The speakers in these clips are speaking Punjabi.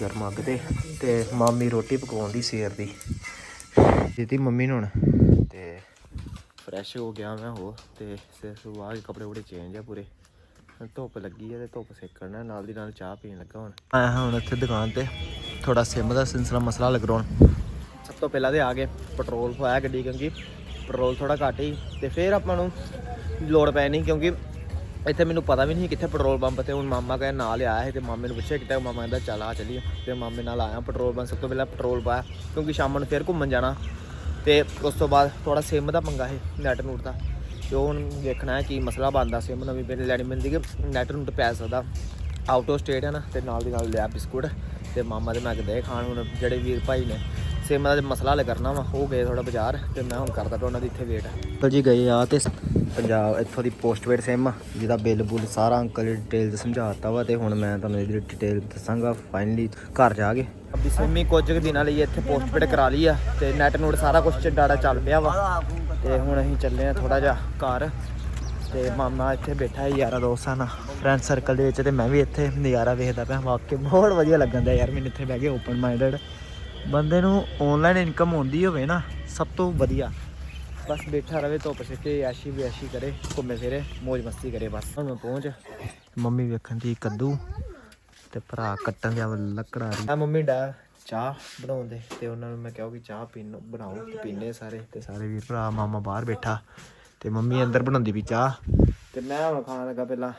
ਗਰਮ ਅੱਗ ਤੇ ਤੇ ਮਾਮੀ ਰੋਟੀ ਪਕਾਉਂਦੀ ਸਵੇਰ ਦੀ। ਜਿਹਦੀ ਮੰਮੀ ਨੂੰ ਹੁਣ ਤੇ ਫਰੈਸ਼ ਹੋ ਗਿਆ ਮੈਂ ਹੋ ਤੇ ਸਿਰ ਸੁਆ ਕੇ ਕੱਪੜੇ ਕੁਪੜੇ ਚੇਂਜ ਆ ਪੂਰੇ। ਧੁੱਪ ਲੱਗੀ ਆ ਤੇ ਧੁੱਪ ਸੇਕਣਾ, ਨਾਲ ਦੀ ਨਾਲ ਚਾਹ ਪੀਣ ਲੱਗਾ ਹੁਣ। ਆਇਆ ਹਾਂ ਹੁਣ ਇੱਥੇ ਦੁਕਾਨ ਤੇ ਥੋੜਾ ਸਿਮ ਦਾ ਸਿਲਸਿਲਾ ਮਸਲਾ ਲੱਗ ਰਿਹਾ ਸਭ ਤੋਂ ਪਹਿਲਾਂ ਤੇ ਆ ਗਏ, ਪੈਟਰੋਲ ਪਵਾਇਆ ਗੱਡੀ ਕਿਉਂਕਿ ਪੈਟਰੋਲ ਥੋੜਾ ਘੱਟ ਹੀ ਤੇ ਫਿਰ ਆਪਾਂ ਨੂੰ ਲੋੜ ਪੈ ਨਹੀਂ ਕਿਉਂਕਿ ਇੱਥੇ ਮੈਨੂੰ ਪਤਾ ਵੀ ਨਹੀਂ ਕਿੱਥੇ ਪੈਟਰੋਲ ਪੰਪ ਤੇ ਹੁਣ ਮਾਮਾ ਕਹਿੰਦਾ ਨਾਲ ਆਇਆ ਹੈ ਤੇ ਮਾਮੇ ਨੂੰ ਪੁੱਛਿਆ ਕਿਤੇ ਮਾਮਾ ਕਹਿੰਦਾ ਚੱਲ ਆ ਚੱਲੀਏ। ਤੇ ਮਾਮੇ ਨਾਲ ਆਇਆ ਪੈਟਰੋਲ ਪੰਪ, ਸਭ ਤੋਂ ਪਹਿਲਾਂ ਪੈਟਰੋਲ ਪਾਇਆ, ਕਿਉਂਕਿ ਸ਼ਾਮ ਨੂੰ ਫਿਰ ਘੁੰਮਣ ਜਾਣਾ। ਤੇ ਉਸ ਤੋਂ ਬਾਅਦ ਥੋੜਾ ਸਿਮ ਦਾ ਪੰਗਾ ਹੈ ਨੈਟ ਨੂਟ ਦਾ। ਤੇ ਉਹ ਹੁਣ ਦੇਖਣਾ ਹੈ ਕੀ ਮਸਲਾ ਬਣਦਾ ਸਿਮ ਨਵੀਂ ਪਿੰਡ ਲੈਣੀ ਪੈਂਦੀ ਕਿ ਨੈਟ ਨੂਟ ਪੈ ਸਕਦਾ। ਆਊਟ ਆਫ ਸਟੇਟ ਹੈ ਨਾ, ਤੇ ਨਾਲ ਦੀ ਨਾਲ ਲਿਆ ਬਿਸਕੁਟ। ਤੇ ਮਾਮਾ ਦੇ ਮੈਂ ਕਿਹਾ ਖਾਣ ਹੁਣ ਜਿਹੜੇ ਵੀਰ ਭਾਈ ਨੇ ਸਿਮ ਦਾ ਮਸਲਾ ਹੱਲ ਕਰਨਾ ਵਾ ਉਹ ਗਏ ਥੋੜਾ ਬਾਜ਼ਾਰ ਤੇ ਮੈਂ ਹੁਣ ਕਰਦਾ ਪਿਆ ਉਹਨਾਂ ਦੀ ਇੱਥੇ ਵੇਟ ਅੰਕਲ ਜੀ ਗਏ ਆ ਤੇ ਪੰਜਾਬ ਇੱਥੋਂ ਦੀ ਪੋਸਟਪੇਡ ਸਿਮ ਜਿਹਦਾ ਬਿੱਲ ਬੁੱਲ ਸਾਰਾ ਅੰਕਲ ਨੇ ਡਿਟੇਲ ਸਮਝਾਤਾ ਵਾ ਤੇ ਹੁਣ ਮੈਂ ਤੁਹਾਨੂੰ ਇਹਦੀ ਡਿਟੇਲ ਦੱਸਾਂਗਾ ਫਾਈਨਲੀ ਘਰ ਜਾ ਕੇ। ਅਭੀ ਸਿਮੀ ਕੁਝ ਕੁ ਦਿਨਾਂ ਲਈ ਇੱਥੇ ਪੋਸਟਪੇਡ ਕਰਾ ਲਈ ਆ ਤੇ ਨੈਟ ਨੋਟ ਸਾਰਾ ਕੁਝ ਡਾਟਾ ਚੱਲ ਪਿਆ ਵਾ। ਤੇ ਹੁਣ ਅਸੀਂ ਚੱਲੇ ਆ ਥੋੜਾ ਜਿਹਾ ਘਰ ਤੇ ਮਾਮਾ ਇੱਥੇ ਬੈਠਾ ਹੈ ਯਾਰਾ ਦੋਸਤਾਂ ਨਾਲ ਫਰੈਂਡ ਸਰਕਲ ਦੇ ਵਿੱਚ ਤੇ ਮੈਂ ਵੀ ਇੱਥੇ ਨਜ਼ਾਰਾ ਵੇਖਦਾ ਪਿਆ ਵਾਕਈ ਬਹੁਤ ਵਧੀਆ ਲੱਗਣ ਦਾ ਯਾਰ ਮੈਨੂੰ ਇੱਥੇ ਬਹਿ ਕੇ ਓਪਨ ਮਾਈਂਡਡ ਬੰਦੇ ਨੂੰ ਆਨਲਾਈਨ ਇਨਕਮ ਹੁੰਦੀ ਹੋਵੇ ਨਾ, ਸਭ ਤੋਂ ਵਧੀਆ। ਬਸ ਬੈਠਾ ਰਵੇ, ਧੁੱਪ ਸਿੱਕੇ ਐਸ਼ੀ ਵੀ ਕਰੇ, ਘੁੰਮੇ ਫਿਰੇ ਮौज ਮਸਤੀ ਕਰੇ ਬਸ। ਹੁਣ ਮੈਂ ਪਹੁੰਚ। ਮੰਮੀ ਵੇਖਣ ਦੀ ਕੱਦੂ ਤੇ ਭਰਾ ਕੱਟਣ ਦੀ ਲੱਕੜਾ ਆ ਮੰਮੀ ਡਾ ਚਾਹ ਬਣਾਉਂਦੇ ਤੇ ਉਹਨਾਂ ਨੂੰ ਮੈਂ ਕਿਹਾ ਕਿ ਚਾਹ ਪੀਣ, ਬਣਾਓ ਤੇ ਪੀਨੇ ਸਾਰੇ। ਤੇ ਸਾਰੇ ਵੀਰ ਭਰਾ, ਮਾਮਾ ਬਾਹਰ ਬੈਠਾ ਤੇ ਮੰਮੀ ਅੰਦਰ ਬਣਾਉਂਦੀ ਵੀ ਚਾਹ। ਤੇ ਮੈਂ ਹੁਣ ਖਾਣ ਲੱਗਾ ਪਹਿਲਾਂ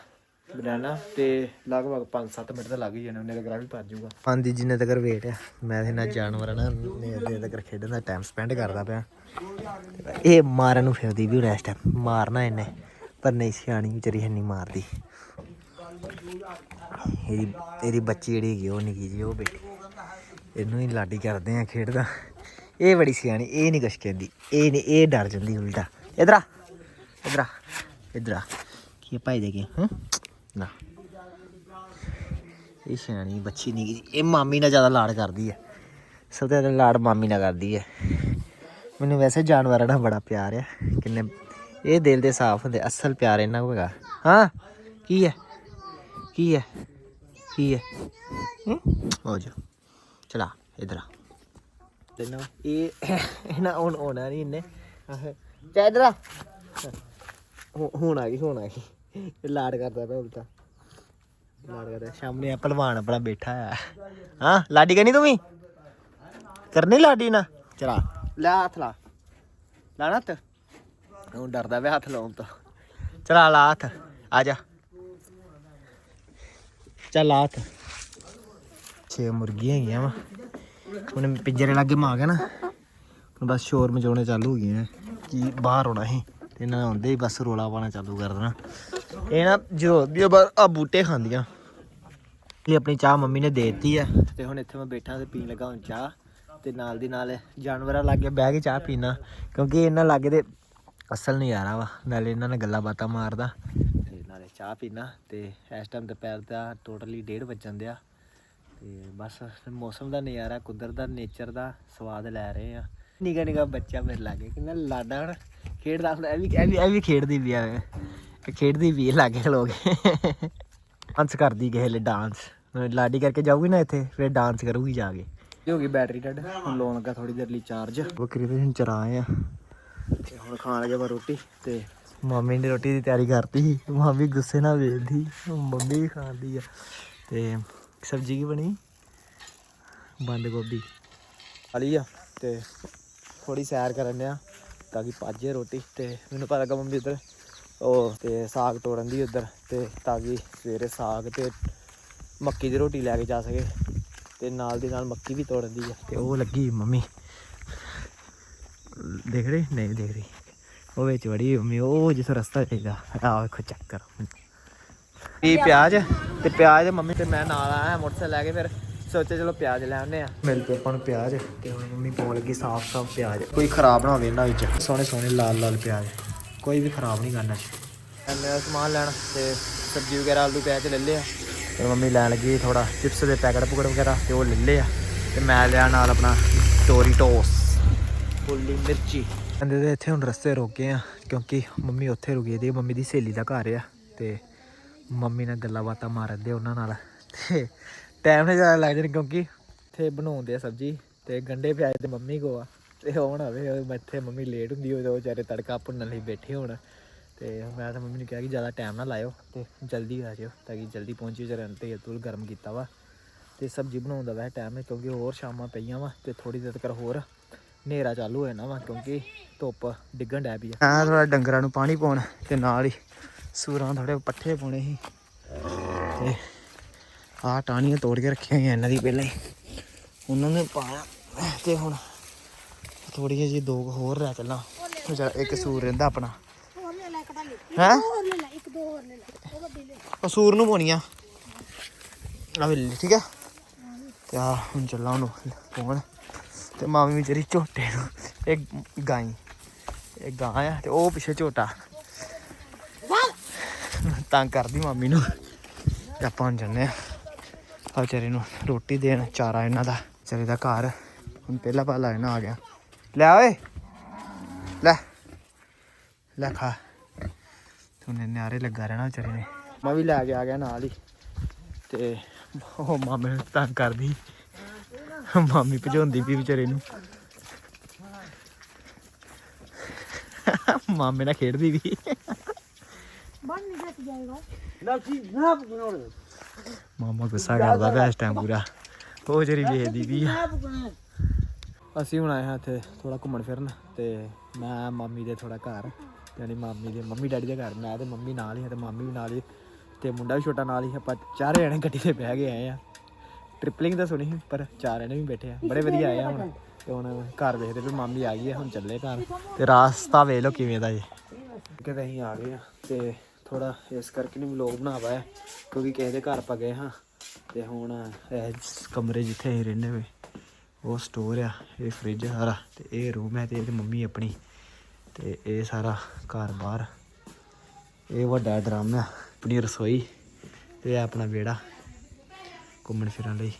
ਬਨਾਨਾ ਤੇ ਲਗਭਗ 5-7 ਮਿੰਟ ਤਾਂ ਲੱਗ ਹੀ ਜਾਣੇ, ਉਹਨੇ ਤੱਕ ਵੀ ਭੱਜ ਜਾਊਗਾ। ਆਂਦੀ ਜਿੰਨੇ ਤੱਕ ਵੇਟ ਆ, ਮੈਂ ਤੇ ਨਾ ਜਾਨਵਰਾਂ ਨਾਲ ਨੇੜੇ ਤੱਕ ਖੇਡਣ ਦਾ ਟਾਈਮ ਸਪੈਂਡ ਕਰਦਾ ਪਿਆ। ਇਹ ਮਾਰਨ ਨੂੰ ਫਿਰਦੀ ਵੀ ਹੁਣ ਇਸ ਟਾਈਮ ਮਾਰਨਾ ਇਹਨੇ, ਪਰ ਨਹੀਂ ਸਿਆਣੀ ਵਿਚਾਰੀ ਹੈ ਮਾਰਦੀ। ਇਹਦੀ ਇਹਦੀ ਬੱਚੀ ਜਿਹੜੀ ਹੈਗੀ ਉਹ ਨਿੱਕੀ ਜੀ ਉਹ ਬੇਟੀ। ਇਹਨੂੰ ਹੀ ਲਾਡੀ ਕਰਦੇ ਆ ਖੇਡਦਾ। ਇਹ ਬੜੀ ਸਿਆਣੀ, ਇਹ ਨਹੀਂ ਕੁਛ ਕਹਿੰਦੀ, ਇਹ ਨਹੀਂ, ਇਹ ਡਰ ਜਾਂਦੀ ਉਲਟਾ। ਇਧਰ ਆ, ਇਧਰ ਕੀ ਭਾਈ ਦੇ ਕੀ ਹਾਂ? ਨਾ। ਇਹ ਸਿਆਣੀ ਬੱਚੀ ਨਹੀਂ ਇਹ ਮਾਮੀ ਨਾਲ ਜ਼ਿਆਦਾ ਲਾਡ ਕਰਦੀ ਹੈ ਸਭ ਤੋਂ ਜ਼ਿਆਦਾ ਲਾਡ ਮਾਮੀ ਨਾਲ ਕਰਦੀ ਹੈ ਮੈਨੂੰ ਵੈਸੇ ਜਾਨਵਰਾਂ ਨਾਲ ਬੜਾ ਪਿਆਰ ਹੈ ਕਿੰਨੇ, ਇਹ ਦਿਲ ਦੇ ਸਾਫ਼ ਹੁੰਦੇ, ਅਸਲ ਪਿਆਰ ਇਹਨਾਂ ਕੋਲ ਹੈਗਾ। ਹਾਂ, ਕੀ ਹੈ ਕੀ ਹੈ ਕੀ ਹੈ? ਹੋ ਜਾ। ਚਲਾ, ਇਧਰ ਆ। ਤੈਨੂੰ ਇਹ ਇਹਨਾਂ ਹੁਣ ਹੋਣਾ ਨਹੀਂ ਇਹਨੇ। ਚਾ ਇਧਰ ਆ। ਹੁਣ ਆ ਗਈ, ਹੁਣ ਆ ਗਈ। ਇਹ ਲਾਡ ਕਰਦਾ ਪਿਆ ਉਲਟਾ। ਲਾਡ ਕਰਦਾ ਸਾਹਮਣੇ ਆ ਪਹਿਲਵਾਨ ਆਪਣਾ ਬੈਠਾ ਆ। ਹਾਂ, ਲਾਡੀ ਕਰਨੀ ਤੂੰ ਵੀ? ਕਰਨੀ ਲਾਡੀ ਨਾ? ਚਲਾ, ਲੈ ਹੱਥ ਲਾ। ਲਾਣਾ ਹੱਥ। ਉਹ ਡਰਦਾ ਵੇ ਹੱਥ ਲਾਉਣ ਤੋਂ। ਚਲਾ, ਲਾ ਹੱਥ। ਆ ਜਾ। ਚੱਲ ਆ ਹੱਥ। ਛੇ ਮੁਰਗੀਆਂ ਹੈਗੀਆਂ ਵਾ। ਹੁਣ ਪਿੰਜਰੇ ਲਾਗੇ ਮਾ ਗਿਆ ਨਾ। ਹੁਣ ਬਸ ਸ਼ੋਰ ਮਚਾਉਣੇ ਚਾਲੂ ਹੋ ਗਏ ਆ। ਕਿ ਬਾਹਰ ਆਉਣਾ ਸੀ। ਤੇ ਇਹਨਾਂ ਨੇ ਆਉਂਦੇ ਹੀ ਬਸ ਰੋਲਾ ਪਾਣਾ ਚਾਲੂ ਕਰ ਦੇਣਾ। ਇਹ ਨਾ ਜੋ ਦੀ ਆ ਬੂਟੇ ਖਾਂਦੀਆਂ। ਇਹ ਆਪਣੀ ਚਾਹ ਮੰਮੀ ਨੇ ਦੇ ਦਿੱਤੀ ਆ। ਤੇ ਹੁਣ ਇੱਥੇ ਮੈਂ ਬੈਠਾ ਤੇ ਪੀਣ ਲੱਗਾ ਹੁਣ ਚਾਹ। ਤੇ ਨਾਲ ਦੀ ਨਾਲ ਜਾਨਵਰਾਂ ਲਾਗੇ ਬਹਿ ਕੇ ਚਾਹ ਪੀਣਾ ਕਿਉਂਕਿ ਇਹਨਾਂ ਲਾਗੇ ਦੇ ਅਸਲ ਨਜ਼ਾਰਾ ਵਾ। ਨਾਲੇ ਇਹਨਾਂ ਨਾਲ ਗੱਲਾਂ ਬਾਤਾਂ ਮਾਰਦਾ। ਤੇ ਨਾਲੇ ਚਾਹ ਪੀਣਾ ਤੇ ਇਸ ਟਾਈਮ ਦੁਪਹਿਰ ਦਾ ਟੋਟਲੀ 1:30 ਵੱਜਣ ਦਿਆ। ਤੇ ਬਸ ਮੌਸਮ ਦਾ ਨਜ਼ਾਰਾ, ਕੁਦਰਤ ਦਾ ਨੇਚਰ ਦਾ ਸਵਾਦ ਲੈ ਰਹੇ ਆ। ਨਿਗਾ ਨਿਗਾ ਬੱਚਾ ਮੇਰੇ ਲਾਗੇ। ਕਿੰਨਾ ਲਾਡਾ ਹਣ ਖੇਡਦਾ ਹੁੰਦਾ, ਇਹ ਵੀ ਇਹ ਵੀ ਇਹ ਵੀ ਖੇਡਦੀ ਵੀ। ਆ ਖੇਡਦੀ ਵੀ ਲਾਗੇ ਖਲੋਗੇ ਡਾਂਸ ਕਰਦੀ ਕਿਸੇ ਲਈ ਡਾਂਸ ਲਾਡੀ ਕਰਕੇ ਜਾਊਗੀ ਨਾ ਇੱਥੇ ਫਿਰ ਡਾਂਸ ਕਰੂਗੀ ਜਾ ਕੇ। ਹੋ ਗਈ ਬੈਟਰੀ ਡੱਡ? ਹੁਣ ਲਾਉਣ ਲੱਗਾ ਥੋੜੀ ਦੇਰ ਲਈ ਚਾਰਜ ਬੱਕਰੀ ਤੇ ਹੁਣ ਚਰਾ ਆਏ ਆ। ਤੇ ਹੁਣ ਖਾਣ ਲੱਗੇ ਮੈਂ ਰੋਟੀ ਤੇ ਮੰਮੀ ਨੇ ਰੋਟੀ ਦੀ ਤਿਆਰੀ ਕਰਤੀ ਸੀ। ਮੰਮੀ ਗੁੱਸੇ ਨਾਲ ਵੇਖਦੀ ਮੰਮੀ ਵੀ ਖਾਂਦੀ ਆ। ਤੇ ਸਬਜ਼ੀ ਕੀ ਬਣੀ? ਬੰਦ ਗੋਭੀ। ਖਾਲੀ ਆ ਤੇ ਥੋੜੀ ਸੈਰ ਕਰਨ ਆ ਤਾਂ ਕਿ ਪਾਜੇ ਰੋਟੀ। ਤੇ ਮੈਨੂੰ ਪਤਾ ਲੱਗਾ ਮੰਮੀ ਉਧਰ ਉਹ ਤੇ ਸਾਗ ਤੋੜਨ ਦੀ ਉਧਰ ਤੇ ਤਾਂ ਕਿ ਸਵੇਰੇ ਸਾਗ ਤੇ ਮੱਕੀ ਦੀ ਰੋਟੀ ਲੈ ਕੇ ਜਾ ਸਕੇ ਤੇ ਨਾਲ ਦੀ ਨਾਲ ਮੱਕੀ ਵੀ ਤੋੜਨ ਦੀ ਆ। ਤੇ ਉਹ ਲੱਗੀ ਮੰਮੀ। ਦੇਖ ਰਹੀ? ਨਹੀਂ ਦੇਖ ਰਹੀ। ਉਹ ਵਿੱਚ ਵੜੀ ਮੰਮੀ, ਉਹ ਜਿਸ ਰਸਤਾ ਜਾਈਦਾ। ਆ ਵੇਖੋ, ਚੈੱਕ ਕਰੋ। ਇਹ ਪਿਆਜ਼? ਤੇ ਪਿਆਜ਼ ਮੰਮੀ ਤੇ ਮੈਂ ਨਾਲ ਆਇਆ, ਮੋਟਰਸਾਈਕਲ ਲੈ ਕੇ ਫਿਰ ਸੋਚਿਆ ਚਲੋ ਪਿਆਜ਼ ਲੈ ਆਉਂਦੇ ਆ। ਮਿਲ ਕੇ ਆਪਾਂ ਨੂੰ ਪਿਆਜ਼। ਤੇ ਹੁਣ ਮੰਮੀ ਪਾਉਣ ਲੱਗੀ ਸਾਫ਼ ਸਾਫ਼ ਪਿਆਜ਼। ਕੋਈ ਖਰਾਬ ਨਾ ਹੋਵੇ ਇਹਨਾਂ ਵਿੱਚ। ਸੋਹਣੇ ਸੋਹਣੇ ਲਾਲ ਲਾਲ ਪਿਆਜ਼। ਕੋਈ ਵੀ ਖਰਾਬ ਨਹੀਂ ਕਰਨਾ ਮੈਂ ਸਮਾਨ ਲੈਣ ਤੇ ਸਬਜ਼ੀ ਵਗੈਰਾ, ਆਲੂ ਪਿਆਜ਼ ਲੈ ਲਿਆ ਤੇ ਮੰਮੀ ਲੈਣ ਲੱਗੀ ਥੋੜਾ ਚਿਪਸ ਦੇ ਪੈਕਟ ਪੁਕਟ ਵਗੈਰਾ ਤੇ ਉਹ ਲੈ ਲਿਆ ਤੇ ਮੈਂ ਲਿਆ ਨਾਲ ਆਪਣਾ ਟੋਰੀ ਟੋਸ ਫੁੱਲੀ ਮਿਰਚੀ। ਕਹਿੰਦੇ ਤੇ ਇੱਥੇ ਹੁਣ ਰਸਤੇ ਰੋਕੇ ਆ, ਕਿਉਂਕਿ ਮੰਮੀ ਉੱਥੇ ਰੁਕੀ ਦੀ ਮੰਮੀ ਦੀ ਸਹੇਲੀ ਦਾ ਘਰ ਆ। ਤੇ ਮੰਮੀ ਨਾਲ ਗੱਲਾਂ ਬਾਤਾਂ ਮਾਰਦੇ ਉਹਨਾਂ ਨਾਲ। ਤੇ ਟਾਈਮ ਨਾਲ ਜ਼ਿਆਦਾ ਲੱਗ ਜਾਣੀ ਕਿਉਂਕਿ ਇੱਥੇ ਬਣਾਉਂਦੇ ਆ ਸਬਜੀ ਤੇ ਗੰਡੇ ਪਿਆਜ਼ ਤੇ ਮੰਮੀ ਕੋ ਆ। ਤੇ ਹੁਣ ਆਵੇ, ਉਹ ਇੱਥੇ ਮੰਮੀ ਲੇਟ ਹੁੰਦੀ, ਉਹ ਵਿਚਾਰੇ ਤੜਕਾ ਭੁੰਨਣ ਲਈ ਬੈਠੇ ਹੋਣ। ਤੇ ਮੈਂ ਤਾਂ ਮੰਮੀ ਨੂੰ ਕਿਹਾ ਕਿ ਜ਼ਿਆਦਾ ਟਾਈਮ ਨਾ ਲਾਇਓ ਤੇ ਜਲਦੀ ਆ ਜਿਓ, ਤਾਂ ਕਿ ਜਲਦੀ ਪਹੁੰਚੀ ਵਿਚਾਰੇ ਨੇ ਤੇਲ ਤੂਲ ਗਰਮ ਕੀਤਾ ਵਾ। ਤੇ ਸਬਜ਼ੀ ਬਣਾਉਣ ਦਾ ਵੈਸੇ ਟਾਈਮ ਹੈ ਕਿਉਂਕਿ ਹੋਰ ਸ਼ਾਮਾਂ ਪਈਆਂ ਵਾ ਤੇ ਥੋੜੀ ਦੇਰ ਤੱਕ ਹੋਰ ਹਨੇਰਾ ਚਾਲੂ ਹੋ ਜਾਣਾ ਵਾ, ਕਿਉਂਕਿ ਧੁੱਪ ਡਿੱਗਣ ਡੈ ਪਈ ਆ। ਆ ਥੋੜਾ ਡੰਗਰਾਂ ਨੂੰ ਪਾਣੀ ਪਾਉਣ ਤੇ ਨਾਲ ਹੀ ਸੂਰਾਂ ਥੋੜੇ ਪੱਠੇ ਪਾਉਣੇ ਸੀ। ਤੇ ਆਹ ਟਾਹਣੀਆਂ ਤੋੜ ਕੇ ਰੱਖੀਆਂ ਹੋਈਆਂ ਇਹਨਾਂ ਦੀ ਪਹਿਲਾਂ ਹੀ। ਉਹਨਾਂ ਨੇ ਪਾਇਆ ਤੇ ਹੁਣ ਥੋੜੀਆਂ ਜਿਹੀ ਦੋ ਕੁ ਹੋਰ ਰਹਿ ਚੱਲਾਂ। ਵਿਚਾਰਾ ਇੱਕ ਸੂਰ ਰਹਿੰਦਾ ਆਪਣਾ। ਹੋਰ ਲੈ ਲੈ ਕਟਾ ਲੈ ਹੈ? ਹੋਰ ਲੈ ਲੈ ਇੱਕ ਦੋ ਹੋਰ ਲੈ ਲੈ ਉਹ ਵੱਡੀ ਲੈ ਉਹ ਸੂਰ ਨੂੰ ਪਾਉਣੀਆਂ ਆ। ਵੇਲੇ ਠੀਕ ਆ? ਤੇ ਆ ਹੁਣ ਚੱਲਾਂ ਉਹਨੂੰ ਪਾਉਣ। ਤੇ ਮਾਮੀ ਵਿਚਾਰੀ ਝੋਟੇ ਨੂੰ ਇੱਕ ਗਾਈ ਇਹ ਗਾਂ ਆ ਤੇ ਉਹ ਪਿੱਛੇ ਝੋਟਾ। ਤੰਗ ਕਰਦੀ ਮਾਮੀ ਨੂੰ। ਤੇ ਆਪਾਂ ਹੁਣ ਜਾਂਦੇ ਆ। ਆ ਵਿਚਾਰੇ ਨੂੰ ਰੋਟੀ ਦੇਣ ਚਾਰਾ ਇਹਨਾਂ ਦਾ ਵਿਚਾਰੇ ਦਾ ਘਰ। ਹੁਣ ਪਹਿਲਾ ਪਾਲਾ ਇਹਨਾਂ ਆ ਗਿਆ। ਲੈ ਓਏ। ਲੈ। ਲੈ ਖਾ। ਤੁਨੇ ਨਿਆਰੇ ਲੱਗਾ ਰਹਿਣਾ ਵਿਚਾਰੇ ਨੇ। ਮੈਂ ਵੀ ਲੈ ਕੇ ਆ ਗਿਆ ਨਾਲ ਹੀ। ਤੇ ਉਹ ਮਾਮੇ ਨੂੰ ਤੰਗ ਕਰਦੀ। ਮਾਮੀ ਭਜਾਉਂਦੀ ਵੀ ਵਿਚਾਰੇ ਨੂੰ। ਮਾਮੇ ਨਾਲ ਖੇਡਦੀ ਵੀ। ਮਾਮਾ ਗੁੱਸਾ ਕਰਦਾ ਪਿਆ ਇਸ ਟਾਈਮ ਪੂਰਾ। ਉਹ ਜਿਹੜੀ ਵੇਖਦੀ ਵੀ ਆ। ਅਸੀਂ ਹੁਣ ਆਏ ਹਾਂ ਇੱਥੇ ਥੋੜਾ ਘੁੰਮਣ ਫਿਰਨ ਤੇ ਮੈਂ ਮਾਮੀ ਦੇ ਥੋੜਾ ਘਰ, ਯਾਨੀ ਮਾਮੀ ਦੇ ਮੰਮੀ ਡੈਡੀ ਦੇ ਘਰ, ਮੈਂ ਤੇ ਮੰਮੀ ਨਾਲ ਹੀ ਆ ਤੇ ਮਾਮੀ ਵੀ ਨਾਲ ਹੀ ਤੇ ਮੁੰਡਾ ਵੀ ਛੋਟਾ ਨਾਲ ਹੀ, ਆਪਾਂ ਚਾਰੇ ਜਣੇ ਗੱਡੀ ਤੇ ਬਹਿ ਕੇ ਆਏ ਆ ਟ੍ਰਿਪਲਿੰਗ ਤਾਂ ਸੁਣੀ ਸੀ, ਪਰ ਚਾਰ ਜਣੇ ਵੀ ਬੈਠੇ ਆ, ਬੜੇ ਵਧੀਆ ਆਏ ਆ ਹੁਣ ਤੇ ਹੁਣ ਘਰ ਵੇਖਦੇ ਵੀ ਮਾਮੀ ਆ ਗਈ ਹੈ ਹੁਣ ਚੱਲੇ ਘਰ। ਤੇ ਰਾਸਤਾ ਵੇਖ ਲਓ ਕਿਵੇਂ ਦਾ ਜੀ। ਕਿਤੇ ਅਸੀਂ ਆ ਗਏ ਆ ਤੇ ਥੋੜਾ ਇਸ ਕਰਕੇ ਨਹੀਂ ਵਲੋਗ ਬਣਾ ਪਾਇਆ ਕਿਉਂਕਿ ਕਿਸੇ ਦੇ ਘਰ ਆਪਾਂ ਗਏ ਹਾਂ ਤੇ ਹੁਣ ਇਹ ਕਮਰੇ ਜਿੱਥੇ ਅਸੀਂ ਰਹਿੰਦੇ ਵੇ ਉਹ ਸਟੋਰ ਆ, ਇਹ ਫ੍ਰਿਜ ਸਾਰਾ ਤੇ ਇਹ ਰੂਮ ਹੈ ਤੇ ਇਹਦੀ ਮੰਮੀ ਆਪਣੀ ਤੇ ਇਹ ਸਾਰਾ ਘਰ ਬਾਹਰ। ਇਹ ਵੱਡਾ ਡਰਮ ਆ, ਆਪਣੀ ਰਸੋਈ ਤੇ ਆਪਣਾ ਵਿਹੜਾ ਘੁੰਮਣ ਫਿਰਨ ਲਈ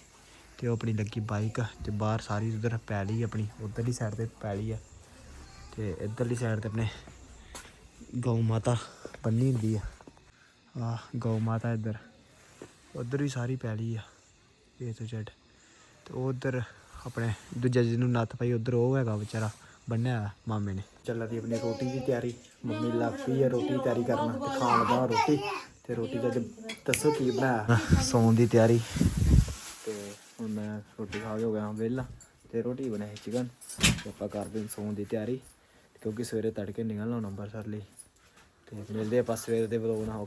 ਤੇ ਉਹ ਆਪਣੀ ਲੱਗੀ ਬਾਈਕ ਤੇ ਬਾਹਰ ਸਾਰੀ ਉਧਰ ਪੈਲੀ ਆਪਣੀ, ਉਧਰਲੀ ਸਾਈਡ ਤੇ ਪੈਲੀ ਆ ਤੇ ਇਧਰਲੀ ਸਾਈਡ ਤੇ ਆਪਣੇ ਗਊ ਮਾਤਾ ਬੰਨੀ ਹੁੰਦੀ ਆ। ਆ ਗਊ ਮਾਤਾ ਇੱਧਰ, ਉਧਰ ਵੀ ਸਾਰੀ ਪੈਲੀ ਆ ਇਹ ਤੋਂ ਜੱਟ ਤੇ ਉਧਰ ਆਪਣੇ ਦੂਜਾ ਜਿਹਨੂੰ ਨੱਥ ਪਾਈ ਉਧਰ ਉਹ ਹੈਗਾ ਵਿਚਾਰਾ ਬੰਨਿਆ ਮਾਮੇ ਨੇ। ਚੱਲਦੀ ਆਪਣੀ ਰੋਟੀ ਦੀ ਤਿਆਰੀ ਮੰਮੀ ਲੱਗ ਪਈ ਹੈ ਰੋਟੀ ਦੀ ਤਿਆਰੀ ਕਰਨਾ ਤੇ ਖਾਣ ਲੱਗਾ ਰੋਟੀ ਤੇ ਰੋਟੀ ਦਾ ਦੱਸੋ ਕੀ ਬਣਾਇਆ? ਸੌਣ ਦੀ ਤਿਆਰੀ। ਤੇ ਹੁਣ ਮੈਂ ਰੋਟੀ ਖਾ ਕੇ ਹੋ ਗਿਆ ਵਿਹਲਾ ਤੇ ਰੋਟੀ ਬਣਾਈ ਚਿਕਨ ਆਪਾਂ ਕਰਦੇ ਹਾਂ ਸੌਣ ਦੀ ਤਿਆਰੀ ਕਿਉਂਕਿ ਸਵੇਰੇ ਤੜਕੇ ਨਿਕਲਣਾ ਅੰਮ੍ਰਿਤਸਰ ਲਈ ਤੇ ਮਿਲਦੇ ਆਪਾਂ ਸਵੇਰ ਦੇ ਵਲੋਗ ਨਾਲ।